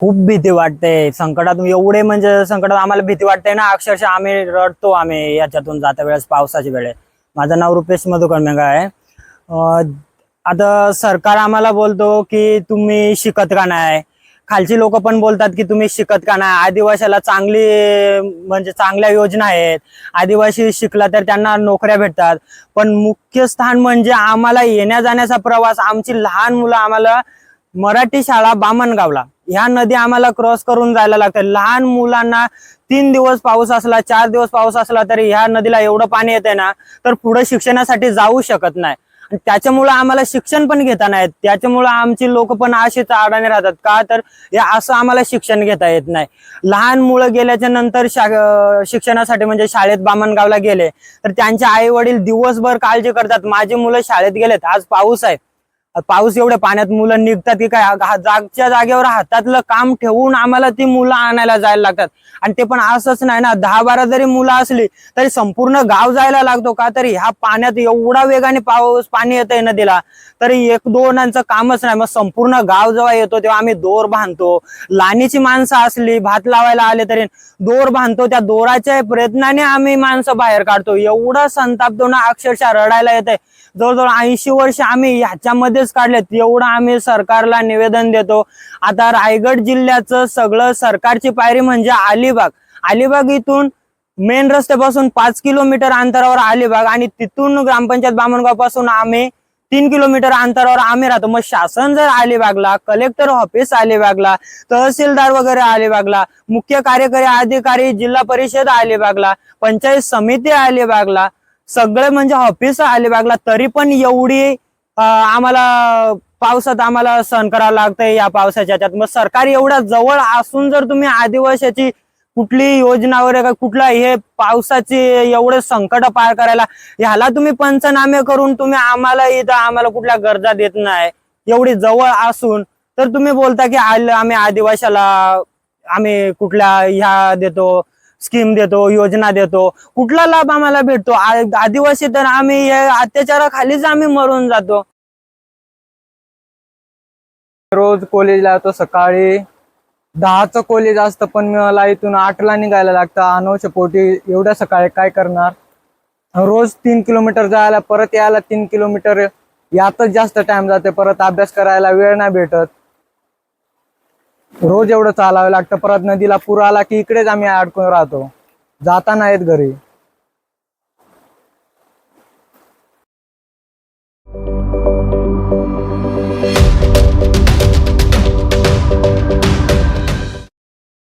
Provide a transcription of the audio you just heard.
खूप भीती वाटते. संकटात एवढे म्हणजे संकटात आम्हाला भीती वाटते ना. अक्षरशः आम्ही रडतो आम्ही याच्यातून जाता वेळेस पावसाच्या वेळेस. माझं नाव रुपेश मधुकर मेंगा आहे. आता सरकार आम्हाला बोलतो की तुम्ही शिकत का नाही? खालची लोक पण बोलतात की तुम्ही शिकत का नाही? आदिवासीला चांगली म्हणजे चांगल्या योजना आहेत. आदिवासी शिकला तर त्यांना नोकऱ्या भेटतात. पण मुख्य स्थान म्हणजे आम्हाला येण्या जाण्याचा प्रवास. आमची लहान मुलं आम्हाला मराठी शाळा बामणगावला. ह्या नदी आम्हाला क्रॉस करून जायला लागते. लहान मुलांना तीन दिवस पाऊस असला चार दिवस पाऊस असला तरी ह्या नदीला एवढं पाणी येते ना तर पुढे शिक्षणासाठी जाऊ शकत नाही. आणि त्याच्यामुळं आम्हाला शिक्षण पण घेता नाही त्याच्यामुळं आमची लोक पण अशीच आडाने राहतात. का तर हे असं आम्हाला शिक्षण घेता येत नाही. लहान मुलं गेल्याच्यानंतर शा- शिक्षणासाठी म्हणजे शाळेत बामणगावला गेले. तर त्यांचे आई वडील दिवसभर काळजी करतात. माझी मुलं शाळेत गेलेत. आज पाऊस आहे. पाऊस एवढ्या पाण्यात मुलं निघतात की काय? जागच्या जागेवर हातातलं काम ठेवून आम्हाला ती मुलं आणायला जायला लागतात. आणि ते पण असंच नाही ना दहा बारा जरी मुलं असली तरी संपूर्ण गाव जायला लागतो का? तरी ह्या पाण्यात एवढा वेगाने पाऊस पाणी येतंय नदीला. तरी एक दोनांचं कामच नाही. मग संपूर्ण गाव जेव्हा येतो तेव्हा आम्ही दोर बांधतो. लाणीची माणसं असली भात लावायला आले तरी दोर बांधतो. त्या दोराच्या प्रयत्नाने आम्ही माणसं बाहेर काढतो. एवढा संतापतो ना अक्षरशः रडायला येतंय. जवळजवळ ऐंशी वर्ष आम्ही ह्याच्यामध्येच काढलेत. एवढं आम्ही सरकारला निवेदन देतो. आता रायगड जिल्ह्याचं सगळं सरकारची पायरी म्हणजे अलिबाग. अलिबाग इथून मेन रस्त्यापासून पाच किलोमीटर अंतरावर अलिबाग आणि तिथून ग्रामपंचायत बामणगावपासून आम्ही तीन किलोमीटर अंतरावर आम्ही राहतो. मग शासन जर अलिबागला कलेक्टर ऑफिस अलिबागला तहसीलदार वगैरे अलिबागला मुख्य कार्यकारी अधिकारी जिल्हा परिषद अलिबागला पंचायत समिती अलिबागला सगळे म्हणजे ऑफिस अलिबागला तरी पण एवढी आम्हाला पावसात आम्हाला सहन करावं लागतंय या पावसाच्या याच्यात मग सरकार एवढ्या जवळ असून जर तुम्ही आदिवासीची कुठली योजना वगैरे का कुठला हे पावसाची एवढे संकट पार करायला ह्याला तुम्ही पंचनामे करून तुम्ही आम्हाला इथं आम्हाला कुठल्या गरजा देत नाही. एवढी जवळ असून तर तुम्ही बोलता की आम्ही आदिवाशाला आम्ही कुठल्या ह्या देतो. स्कीम देतो योजना देतो. कुठला लाभ आम्हाला भेटतो? आदिवासी तर आम्ही अत्याचाराखालीच आम्ही मरून जातो. रोज कॉलेजला येतो सकाळी. दहाचं कॉलेज असतं पण मला इथून आठला निघायला लागतं. अनोच्या पोटी एवढ्या सकाळी काय करणार? रोज तीन किलोमीटर जायला परत यायला तीन किलोमीटर यातच जास्त टाइम जाते परत अभ्यास करायला वेळ नाही भेटत. रोज एवढं चालावं लागतं. परत नदीला पूर आला की इकडेच आम्ही अडकून राहतो. जाता नाहीत घरी.